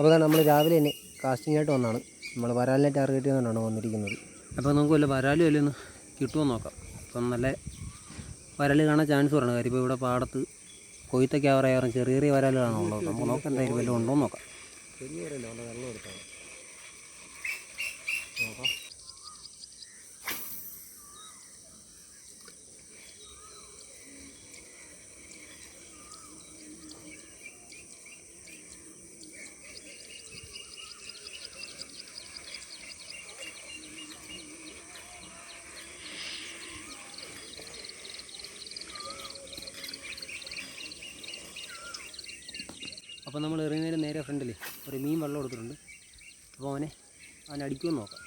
അപ്പോൾ നമ്മൾ രാവിലെ തന്നെ കാസ്റ്റിംഗ് ആയിട്ട് വന്നാണ്. നമ്മൾ വരാലിനെ ടാർഗറ്റ് ചെയ്തുകൊണ്ടാണ് വന്നിരിക്കുന്നത്. അപ്പോൾ നമുക്ക് വല്ല വരാലും അല്ലേ ഒന്ന് കിട്ടുമോ നോക്കാം. അപ്പം നല്ല വരൽ കാണാൻ ചാൻസ് പറയണം കാര്യം ഇപ്പോൾ ഇവിടെ പാടത്ത് കൊയ്ത്തൊക്കെ ആവാറാറും ചെറിയ ചെറിയ വരാലുകളാണോ ഉള്ളത്. നമുക്ക് നോക്കാം എന്തായാലും വല്ലതും ഉണ്ടോ നോക്കാം. അപ്പോൾ നമ്മൾ എറിയുന്നതിന് നേരെ ഫ്രണ്ടിൽ ഒരു മീൻ വെള്ളം കൊടുത്തിട്ടുണ്ട് അപ്പോൾ അവനെ അവനെ അടിക്കുമെന്ന് നോക്കാം.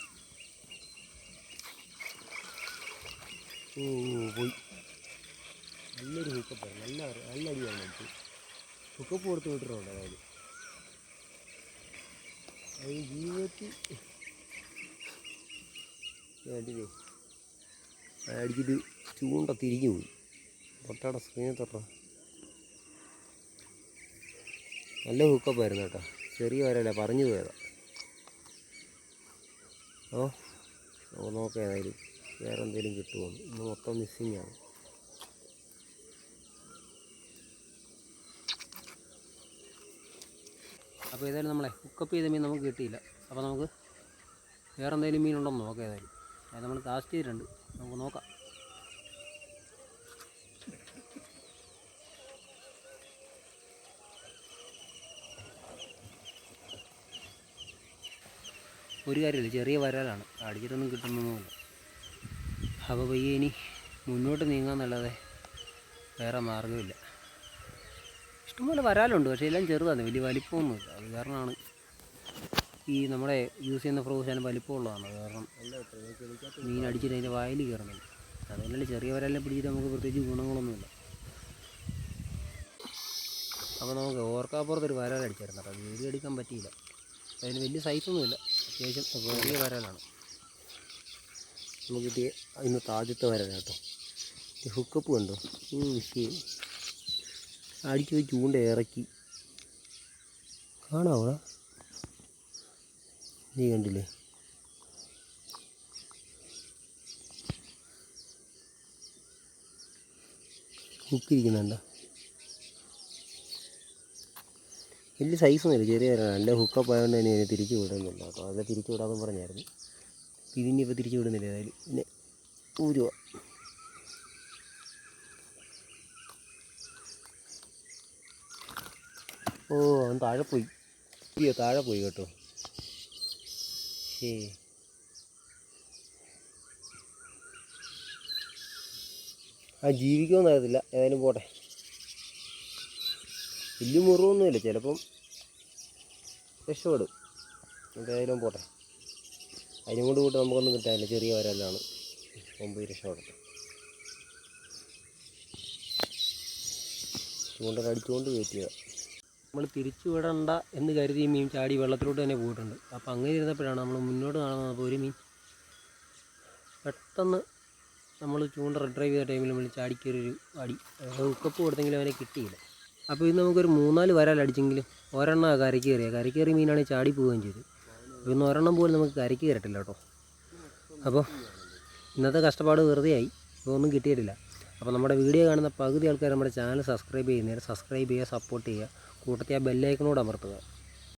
ഓ പോയി. നല്ലൊരു ഹുക്കപ്പ് നല്ല നല്ല അടിയാണ് അടിച്ചു ഹുക്കപ്പ് കൊടുത്ത് വിട്ടിട്ടുണ്ട് അതായത്. അത് ജീവിതത്തിൽ വേണ്ടില്ലേ അടിച്ചിട്ട് ചൂണ്ട തിരിഞ്ഞു പോയി തൊട്ടാടെ സ്ക്രീനിൽ തൊട്ടാ നല്ല ഹുക്കപ്പായിരുന്നു കേട്ടോ. ചെറിയ വരല്ല പറഞ്ഞു പോയതാ. ഓ ഓ നോക്കാം ഏതായാലും വേറെ എന്തെങ്കിലും കിട്ടുമോ. ഇന്ന് മൊത്തം മിസ്സിങ് ആണ്. അപ്പോൾ ഏതായാലും നമ്മളെ ഹുക്കപ്പ് ചെയ്ത മീൻ നമുക്ക് കിട്ടിയില്ല. അപ്പോൾ നമുക്ക് വേറെ എന്തെങ്കിലും മീനുണ്ടോ എന്ന് നോക്കാം ഏതായാലും. അത് നമ്മൾ കാസ്റ്റ് ചെയ്തിട്ടുണ്ട്. നമുക്ക് നോക്കാം. ഒരു കാര്യമില്ല ചെറിയ വരാലാണ്. അടിച്ചിട്ടൊന്നും കിട്ടുന്നൊന്നുമില്ല അപ്പോൾ പയ്യെ ഇനി മുന്നോട്ട് നീങ്ങാന്നല്ലാതെ വേറെ മാർഗമില്ല. ഇഷ്ടംപോലെ വരാലുണ്ട് പക്ഷേ എല്ലാം ചെറുതാണ് വലിയ വലിപ്പമൊന്നുമില്ല. അത് കാരണമാണ് ഈ നമ്മുടെ യൂസ് ചെയ്യുന്ന ഫ്രോസാനും വലിപ്പമുള്ളതാണ്. കാരണം മീൻ അടിച്ചിട്ട് അതിന്റെ വായിൽ കയറുന്നുണ്ട് അതല്ലേ ചെറിയ വരാലിനെ പിടിച്ചിട്ട് നമുക്ക് പ്രത്യേകിച്ച് ഗുണങ്ങളൊന്നുമില്ല അപ്പോൾ നമുക്ക് ഓർക്കാപ്പുറത്ത് ഒരു അടിച്ചായിരുന്നു അപ്പോൾ വീഡിയോ എടുക്കാൻ പറ്റിയില്ല. അതിന് വലിയ സൈസൊന്നുമില്ല അത്യാവശ്യം വലിയ വരലാണ് നമുക്ക് കിട്ടിയ ഇന്ന് താഴത്തെ വരല കേട്ടോ. ഹുക്കപ്പ് കണ്ടോ? ഈ അടിച്ച് പോയി ചൂണ്ട ഇറക്കി. കാണാവോ? നീ കണ്ടില്ലേ? ഹുക്കിരിക്കുന്നുണ്ടോ വലിയ സൈസൊന്നുമില്ല ചെറിയ വരാണ് നല്ല ഹുക്കപ്പ് ആയതുകൊണ്ട് തന്നെ ഇതിനെ തിരിച്ചു വിടുന്നില്ല അപ്പോൾ അതിനെ തിരിച്ചു വിടാമെന്ന് പറഞ്ഞായിരുന്നു. ഇതിനിപ്പോൾ തിരിച്ചു വിടുന്നില്ല. ഏതായാലും പിന്നെ ഊരുക ഓ അവൻ താഴെ പോയി. അയ്യോ താഴെ പോയി കേട്ടോ. ശേ ആ ജീവിക്കുമെന്നറിയത്തില്ല ഏതായാലും പോട്ടെ. വലിയ മുറിവൊന്നുമില്ല. ചിലപ്പം രക്ഷപ്പെടും. എന്തായാലും പോട്ടെ. അതിനും കൊണ്ട് കൂട്ട് നമുക്കൊന്നും കിട്ടാനില്ല. ചെറിയ വരല്ലാണ് മുമ്പ് രക്ഷപ്പെടട്ടെ ചൂണ്ടലടിച്ചുകൊണ്ട് കയറ്റുക. നമ്മൾ തിരിച്ചു വിടണ്ട എന്ന് കരുതി ഈ മീൻ ചാടി വെള്ളത്തിലോട്ട് തന്നെ പോയിട്ടുണ്ട്. അപ്പോൾ അങ്ങനെ ഇരുന്നപ്പോഴാണ് നമ്മൾ മുന്നോട്ട് കാണുന്നത് ഒരു മീൻ. പെട്ടെന്ന് നമ്മൾ ചൂണ്ട റിട്രൈവ് ചെയ്ത ടൈമിൽ നമ്മൾ ചാടിക്കൊരു അടി. ഉക്കപ്പ് കൊടുത്തെങ്കിലും അവനെ കിട്ടിയില്ല. അപ്പോൾ ഇത് നമുക്കൊരു മൂന്നാൽ വരാൽ അടിച്ചെങ്കിലും ഒരെണ്ണം കരയ്ക്ക് കയറിയ. കരയ്ക്ക് കയറി മീനാണെങ്കിൽ ചാടി പോവുകയും ചെയ്തു. ഇന്ന് ഒരെണ്ണം പോലും നമുക്ക് കരയ്ക്ക് കയറട്ടില്ല കേട്ടോ. അപ്പോൾ ഇന്നത്തെ കഷ്ടപ്പാട് വെറുതെ ആയി. ഇപ്പോൾ ഒന്നും കിട്ടിയിട്ടില്ല. അപ്പോൾ നമ്മുടെ വീഡിയോ കാണുന്ന പകുതി ആൾക്കാർ നമ്മുടെ ചാനൽ സബ്സ്ക്രൈബ് ചെയ്യുന്നതിന് സബ്സ്ക്രൈബ് ചെയ്യുക സപ്പോർട്ട് ചെയ്യുക. കൂട്ടത്തിൽ ആ ബെല്ലൈക്കണോട് അമർത്തുക.